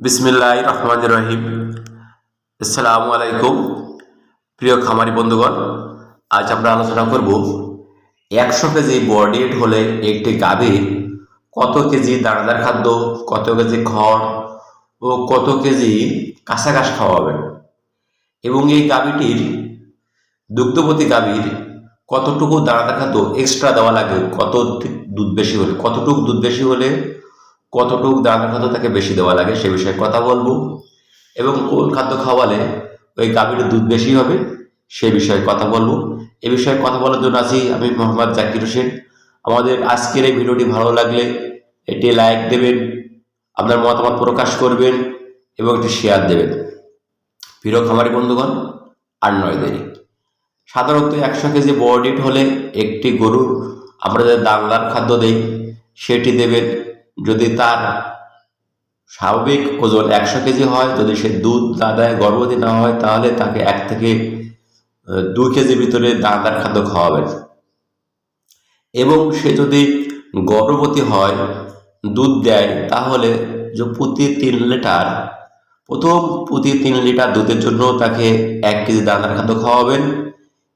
বিসমিল্লাহ রহমান রহিম। আসসালামু আলাইকুম, প্রিয় খামারি বন্ধুগণ, আজ আমরা আলোচনা করব একশো কেজি বডিট হলে একটি গাভীর কত কেজি দানাদার খাদ্য, কত কেজি খড় ও কত কেজি কাঁচা ঘাস খাওয়াবেন এবং এই গাভীটির দুগ্ধবতী গাভীর কতটুকু দানাদার খাদ্য এক্সট্রা দেওয়া লাগে, কত দুধ বেশি হলে, কতটুকু দুধ বেশি হলে কতটুকু দানাদার খাদ্য তাকে বেশি দেওয়া লাগে সে বিষয়ে কথা বলব। এবং কোন খাদ্য খাওয়ালে ওই গাভীর দুধ বেশি হবে সে বিষয়ে কথা বলব। এ বিষয়ে কথা বলার জন্য আছি আমি মোহাম্মদ জাকির হোসেন। আমাদের আজকের এই ভিডিওটি ভালো লাগলে এটি লাইক দেবেন, আপনার মতামত প্রকাশ করবেন এবং একটি শেয়ার দেবেন। প্রিয় খামারি বন্ধুগণ, আর নয় দেরি। সাধারণত একশো কেজি বডিট হলে একটি গরুর আমরা যে দাংলার খাদ্য দেই, সেটি দেবেন যদি তার স্বাভাবিক ওজন একশো কেজি হয়, যদি সে দুধ না দেয় গর্ভবতী না হয়, তাহলে তাকে এক থেকে দুই কেজির ভিতরে দানাদার খাদ্য খাওয়াবেন। এবং সে যদি গর্ভবতী হয়, দুধ দেয়, তাহলে যে প্রতি তিন লিটার, প্রথম প্রতি তিন লিটার দুধের জন্য তাকে এক কেজি দানাদার খাদ্য খাওয়াবেন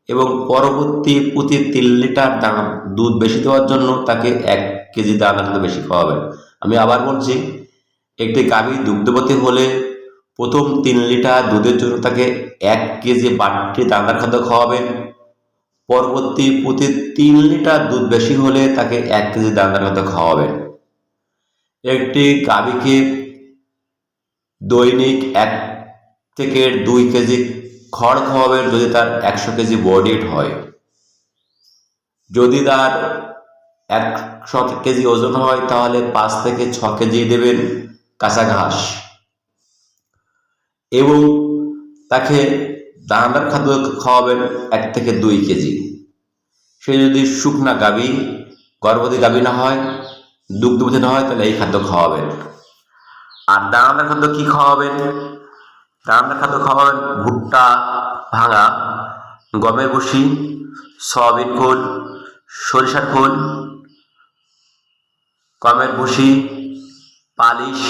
এবং পরবর্তী প্রতি তিন লিটার দানা দুধ বেশি দেওয়ার জন্য তাকে এক কেজি দানাদার খাদ্য বেশি খাওয়াবেন। আমি আবার বলছি, একটি গাভী দুগ্ধবতী হলে প্রথম তিন লিটার দুধের জন্য তাকে এক কেজি বাড়তি দানাদার খাদ্য খাওয়াবেন। পরবর্তী প্রতি তিন লিটার দুধ বেশি হলে তাকে এক কেজি দানাদার খাদ্য খাওয়াবেন। একটি গাভীকে দৈনিক এক থেকে দুই কেজি খড় খাওয়াবেন যদি তার একশো কেজি বডিট হয়। যদি তার একশো কেজি ওজন হয়, তাহলে পাঁচ থেকে ছ কেজি দেবেন কাঁচা ঘাস। এবং তাকে দানাদার খাদ্য খাওয়াবেন এক থেকে দুই কেজি। সে যদি শুকনা গাবি, গর্ভবতী গাবি না হয় দুগ্ধবতী না হয়, তাহলে এই খাদ্য খাওয়াবেন। আর দানাদার খাদ্য কি খাওয়াবেন? দানাদার খাদ্য খাওয়াবেন ভুট্টা, ভাঙা, গমের ভুসি সয়াবিন খোল, সরিষার খোল গমের ভুসি, পালিশ,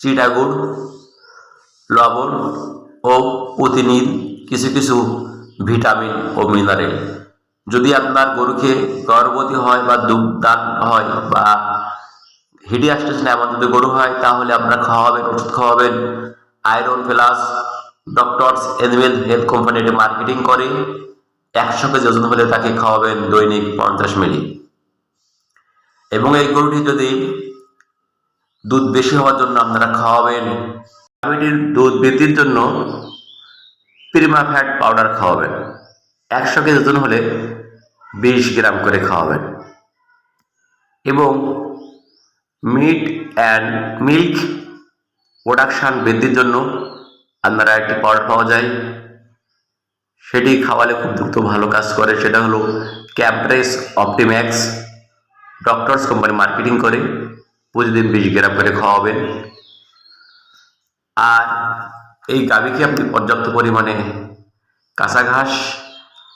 চিটাগুড়, লবণ ও প্রতিদিন কিছু কিছু ভিটামিন ও মিনারেল। যদি আপনার গরুকে গর্ভবতী হয় বা দুগ্ধদান হয় বা হিডিয়াস্টেশন এমন যদি গরু হয়, তাহলে আপনারা খাওয়াবেন, ওষুধ খাওয়াবেন। Iron plus doctors animal health company এটি মার্কেটিং করে একশো কেজি ওজন হলে তাকে খাওয়াবেন দৈনিক পঞ্চাশ মিলি। এবং এই গরুটি যদি দুধ বেশি হওয়ার জন্য আপনারা খাওয়াবেন গাভীটির দুধ বৃদ্ধির জন্য প্রিমা ফ্যাট পাউডার খাওয়াবেন। একশো কেজি ওজন হলে বিশ গ্রাম করে খাওয়াবেন। এবং মিট অ্যান্ড মিল্ক প্রোডাকশান বৃদ্ধির জন্য আপনারা একটি পাউডার পাওয়া যায়। সেটি খাওয়ালে খুব দ্রুত ভালো কাজ করে। সেটা হলো ক্যাম্প্রেস অপটিম্যাক্স ডক্টরস কোম্পানি মার্কেটিং করে, প্রতিদিন বিশ গ্রাম করে খাওয়াবেন। আর এই গাভীকে আপনি পর্যাপ্ত পরিমাণে কাঁচা ঘাস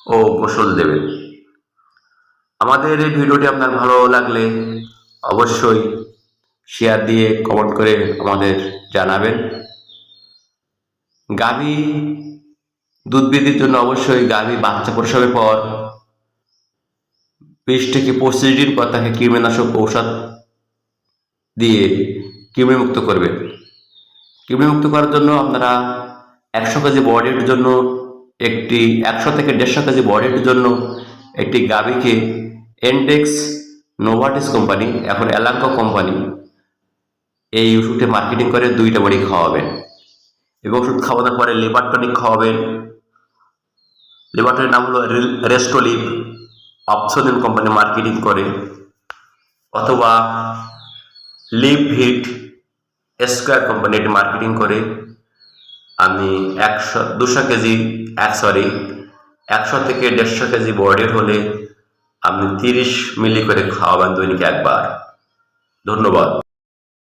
ও গোসল দেবেন। আমাদের এই ভিডিওটি আপনার ভালো লাগলে অবশ্যই শেয়ার দিয়ে কমেন্ট করে আমাদের জানাবেন। গাভী দুধ বৃদ্ধির জন্য অবশ্যই গাভী বাচ্চা প্রসবের পর বিশ থেকে পঁচিশ দিন পর তাকে কৃমিনাশক ঔষধ দিয়ে কৃমিমুক্ত করবেন কৃমিমুক্ত করার জন্য আপনারা একশো কেজি বডির জন্য একটি, একশো থেকে দেড়শো কেজি বডির জন্য একটি গাভীকে এনটেক্স নোভাটিস কোম্পানি এখন অ্যালাঙ্কো কোম্পানি এই ওষুধে মার্কেটিং করে দুইটা বড়ি খাওয়াবেন। এবং ওষুধ খাওয়ানোর পরে লিভার টনিক খাওয়াবেন। লিভার টনিক নাম হলো রেস্টোলিভ অপসোলিন কোম্পানি মার্কেটিং করে অথবা লিভ হিট স্কোয়ার কোম্পানি এটি মার্কেটিং করে। আমি একশো, দুশো কেজি, এক সরি একশো থেকে দেড়শো কেজি বডির হলে আপনি তিরিশ মিলি করে খাওয়াবেন দৈনিক একবার। ধন্যবাদ।